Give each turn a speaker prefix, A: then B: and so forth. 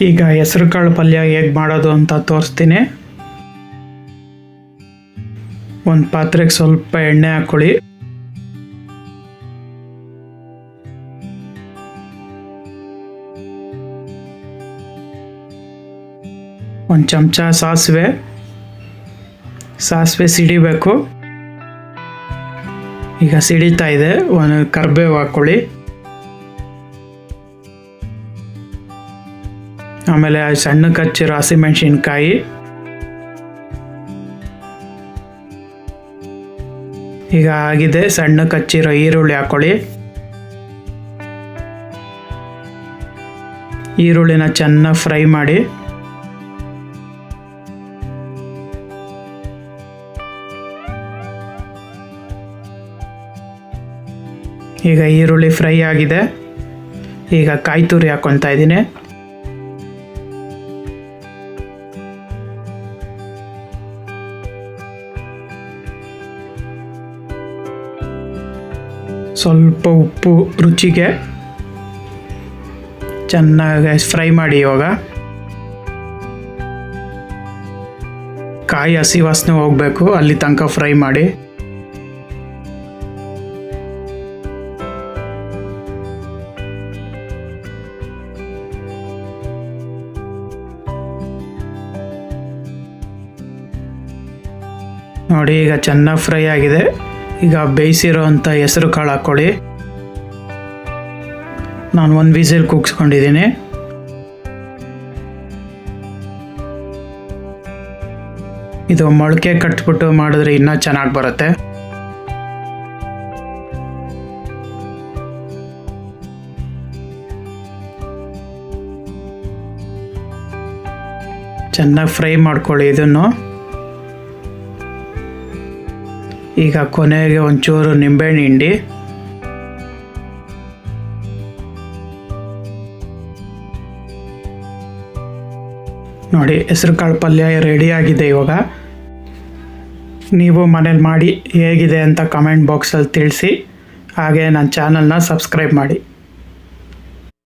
A: ಈಗ ಹೆಸರುಕಾಳು ಪಲ್ಯ ಹೇಗೆ ಮಾಡೋದು ಅಂತ ತೋರಿಸ್ತೀನಿ. ಒಂದು ಪಾತ್ರೆಗೆ ಸ್ವಲ್ಪ ಎಣ್ಣೆ ಹಾಕ್ಕೊಳ್ಳಿ ಒಂದು ಚಮಚ ಸಾಸಿವೆ. ಸಾಸಿವೆ ಸಿಡಿಬೇಕು. ಈಗ ಸಿಡಿತಾ ಇದೆ, ಒಂದು ಕರ್ಬೇವು ಹಾಕ್ಕೊಳ್ಳಿ ಆಮೇಲೆ ಸಣ್ಣ ಕಚ್ಚಿರೋ ಹಸಿಮೆಣಸಿನ್ಕಾಯಿ. ಈಗ ಆಗಿದೆ ಸಣ್ಣ ಕಚ್ಚಿರೋ ಈರುಳ್ಳಿ ಹಾಕೊಳ್ಳಿ. ಈರುಳ್ಳಿನ ಚೆನ್ನಾಗಿ ಫ್ರೈ ಮಾಡಿ. ಈಗ ಈರುಳ್ಳಿ ಫ್ರೈ ಆಗಿದೆ. ಈಗ ಕಾಯಿ ತುರಿ ಹಾಕ್ಕೊತಾ ಇದ್ದೀನಿ. ಸ್ವಲ್ಪ ಉಪ್ಪು ರುಚಿಗೆ ಚೆನ್ನಾಗಿ ಫ್ರೈ ಮಾಡಿ ಇವಾಗ. ಕಾಯಿ ಹಸಿ ವಾಸನೆ ಹೋಗಬೇಕು, ಅಲ್ಲಿ ತನಕ ಫ್ರೈ ಮಾಡಿ. ನೋಡಿ, ಈಗ ಚೆನ್ನಾಗಿ ಫ್ರೈ ಆಗಿದೆ. ಈಗ ಬೇಯಿಸಿರೋ ಅಂಥ ಹೆಸರು ಕಾಳು ಹಾಕ್ಕೊಳ್ಳಿ ನಾನು ಒಂದು ವಿಸಿಲ್ ಕೂಗ್ಸ್ಕೊಂಡಿದ್ದೀನಿ. ಇದು ಮೊಳಕೆ ಕಟ್ಬಿಟ್ಟು ಮಾಡಿದ್ರೆ ಇನ್ನೂ ಚೆನ್ನಾಗಿ ಬರುತ್ತೆ. ಚೆನ್ನಾಗಿ ಫ್ರೈ ಮಾಡ್ಕೊಳ್ಳಿ ಇದನ್ನು. ಈಗ ಕೊನೆಗೆ ಒಂಚೂರು ನಿಂಬೆಹಣ್ಣು ಹಿಂಡಿ. ನೋಡಿ ಹೆಸರುಕಾಳು ಪಲ್ಯ ರೆಡಿಯಾಗಿದೆ ಇವಾಗ. ನೀವು ಮನೇಲಿ ಮಾಡಿ ಹೇಗಿದೆ ಅಂತ ಕಮೆಂಟ್ ಬಾಕ್ಸಲ್ಲಿ ತಿಳಿಸಿ. ಹಾಗೆ ನನ್ನ ಚಾನಲ್ನ ಸಬ್ಸ್ಕ್ರೈಬ್ ಮಾಡಿ.